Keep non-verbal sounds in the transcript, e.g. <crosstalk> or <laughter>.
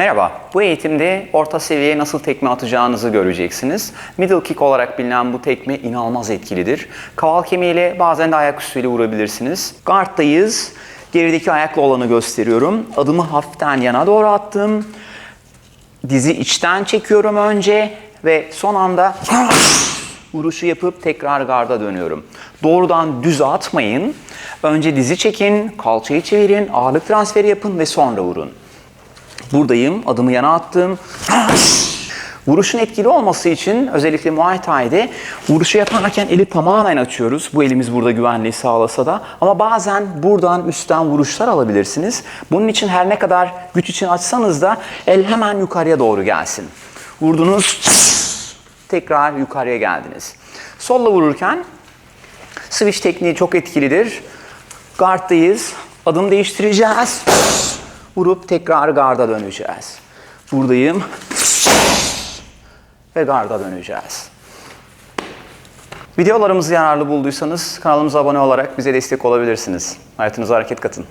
Merhaba, bu eğitimde orta seviye nasıl tekme atacağınızı göreceksiniz. Middle kick olarak bilinen bu tekme inanılmaz etkilidir. Kaval kemiğiyle bazen de ayak üstüyle vurabilirsiniz. Guard'dayız. Gerideki ayakla olanı gösteriyorum. Adımı hafiften yana doğru attım. Dizi içten çekiyorum önce ve son anda <laughs> vuruşu yapıp tekrar garda dönüyorum. Doğrudan düz atmayın. Önce dizi çekin, kalçayı çevirin, ağırlık transferi yapın ve sonra vurun. Buradayım, adımı yana attım. <gasps> Vuruşun etkili olması için özellikle Muay Thai'de vuruşu yaparken eli tamamen açıyoruz. Bu elimiz burada güvenliği sağlasa da. Ama bazen buradan üstten vuruşlar alabilirsiniz. Bunun için her ne kadar güç için açsanız da el hemen yukarıya doğru gelsin. Vurdunuz, <gasps> tekrar yukarıya geldiniz. Solla vururken switch tekniği çok etkilidir. Guard'dayız, adım değiştireceğiz. Vurup tekrar garda döneceğiz. Buradayım. Ve garda döneceğiz. Videolarımızı yararlı bulduysanız kanalımıza abone olarak bize destek olabilirsiniz. Hayatınıza hareket katın.